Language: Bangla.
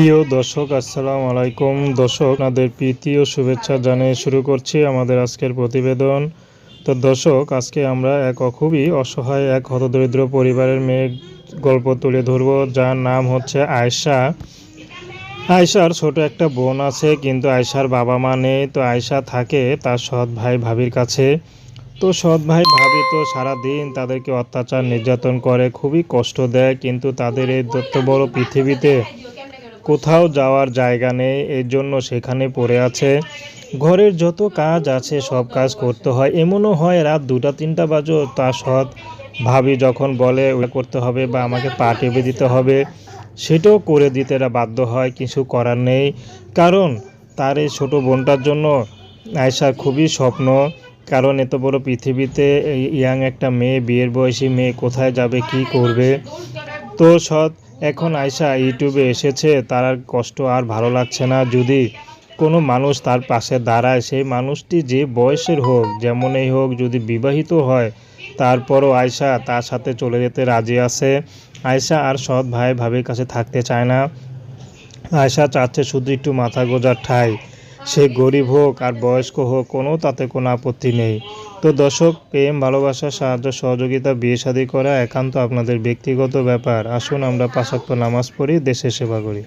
প্রিয় দর্শক, আসসালাম আলাইকুম। দর্শক, আপনাদের প্রীতি শুভেচ্ছা জানিয়ে শুরু করছি আমাদের আজকের প্রতিবেদন। তো দর্শক, আজকে আমরা এক খুবই অসহায় এক হতদরিদ্র পরিবারের মেয়ের গল্প তুলে ধরব, যার নাম হচ্ছে আয়শা। আয়শার ছোট একটা বোন আছে, কিন্তু আয়শার বাবা মা নেই। তো আয়শা থাকে তার সৎ ভাই ভাবির কাছে। তো সৎ ভাই ভাবি তো সারাদিন তাদেরকে অত্যাচার, নির্যাতন করে, খুবই কষ্ট দেয়। কিন্তু তাদের এই দত্ত বড় পৃথিবীতে কোথাও যাওয়ার জায়গা নেই, এর জন্য সেখানে পড়ে আছে। ঘরের যত কাজ আছে, সব কাজ করতে হয়। এমনও হয়, রাত দুটা, তিনটা বাজো তার সৎ ভাবি যখন বলে, ওটা করতে হবে বা আমাকে পা টেপে দিতে হবে। সেটাও করে দিতে এরা বাধ্য হয়, কিছু করার নেই। কারণ তার এই ছোটো বোনটার জন্য আয়সার খুবই স্বপ্ন। কারণ এত বড় পৃথিবীতে ইয়াং একটা মেয়ে, বিয়ের বয়সী মেয়ে কোথায় যাবে, কি করবে? তো সৎ। এখন আয়সা ইউটিউবে এসেছে, তার কষ্ট আর ভালো লাগছে না। যদি কোনো মানুষ তার পাশে দাঁড়ায়, সেই মানুষটি যে বয়সের হোক, যেমনই হোক, যদি বিবাহিত হয়, তারপরও আয়সা তার সাথে চলে যেতে রাজি আছে। আয়সা আর সৎ ভাই ভাবির কাছে থাকতে চায় না। আয়সা চাচ্ছে শুধু একটু মাথা গোজার ঠাই। সে গরিব হোক আর বয়স্ক হোক, কোনো তাতে কোনো আপত্তি নেই। তো দর্শক, প্রেম, ভালোবাসা, সাহায্য, সহযোগিতা, বিয়ে শাদী করা একান্ত আপনাদের ব্যক্তিগত ব্যাপার। আসুন আমরা পাশাক্ত নামাজ পড়ি, দেশের সেবা করি।